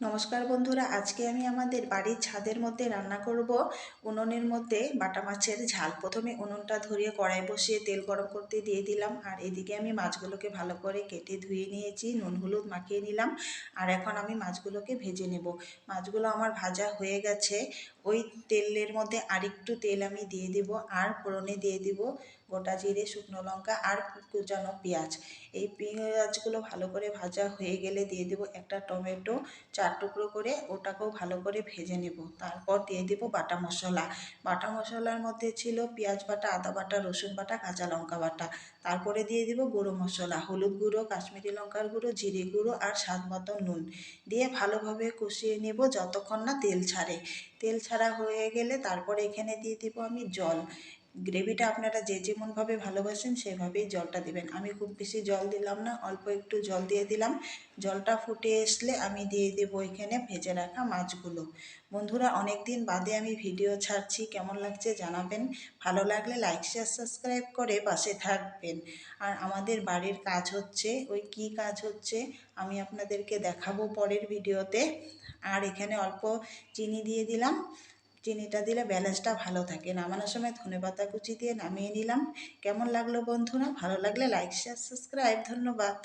নমস্কার বন্ধুরা, আজকে আমি আমাদের বাড়ির ছাদের মধ্যে রান্না করব। উনুনের মধ্যে বাটা মাছের ঝাল। প্রথমে উনুনটা ধরিয়ে কড়াই বসিয়ে তেল গরম করতে দিয়ে দিলাম। আর এদিকে আমি মাছগুলোকে ভালো করে কেটে ধুয়ে নিয়েছি, নুন, হলুদ মাখিয়ে নিলাম। আর এখন আমি মাছগুলোকে ভেজে নেব। মাছগুলো আমার ভাজা হয়ে গেছে। ওই তেলের মধ্যে আরেকটু তেল আমি দিয়ে দিব। আর ফোড়নে দিয়ে দিব গোটা জিরে, শুকনো লঙ্কা আর কুচানো পেঁয়াজ। এই পেঁয়াজগুলো ভালো করে ভাজা হয়ে গেলে দিয়ে দেবো একটা টমেটো, চার টুকরো করে ওটাকেও ভালো করে ভেজে নেব। তারপর দিয়ে দেবো বাটা মশলা। বাটা মশলার মধ্যে ছিল পেঁয়াজ বাটা, আদা বাটা, রসুন বাটা, কাঁচা লঙ্কা বাটা। তারপরে দিয়ে দেবো গুঁড়ো মশলা, হলুদ গুঁড়ো, কাশ্মীরি লঙ্কার গুঁড়ো, জিরে গুঁড়ো আর স্বাদ মতো নুন। দিয়ে ভালোভাবে কষিয়ে নেব যতক্ষণ না তেল ছাড়ে। তেল ছাড়া হয়ে গেলে তারপরে এখানে দিয়ে দেবো আমি জল। গ্রেভিটা আপনারা যে যেমনভাবে ভালোবাসেন সেভাবেই জলটা দিবেন। আমি খুব বেশি জল দিলাম না, অল্প একটু জল দিয়ে দিলাম। জলটা ফুটে আসলে আমি দিয়ে দেবো এখানে ভেজে রাখা মাছগুলো। বন্ধুরা অনেক দিন বাদে আমি ভিডিও ছাড়ছি, কেমন লাগছে জানাবেন। ভালো লাগলে লাইক, শেয়ার, সাবস্ক্রাইব করে পাশে থাকবেন। আর আমাদের বাড়ির কাজ হচ্ছে, ওই কি কাজ হচ্ছে আমি আপনাদেরকে দেখাবো পরের ভিডিওতে। আর এখানে অল্প চিনি দিয়ে দিলাম। চিনিটা দিলে ব্যালেন্সটা ভালো থাকে। নামানোর সময় ধনে পাতা কুচি দিয়ে নামিয়ে নিলাম। কেমন লাগল বন্ধুরা? ভালো লাগলে লাইক শেয়ার সাবস্ক্রাইব ধন্যবাদ।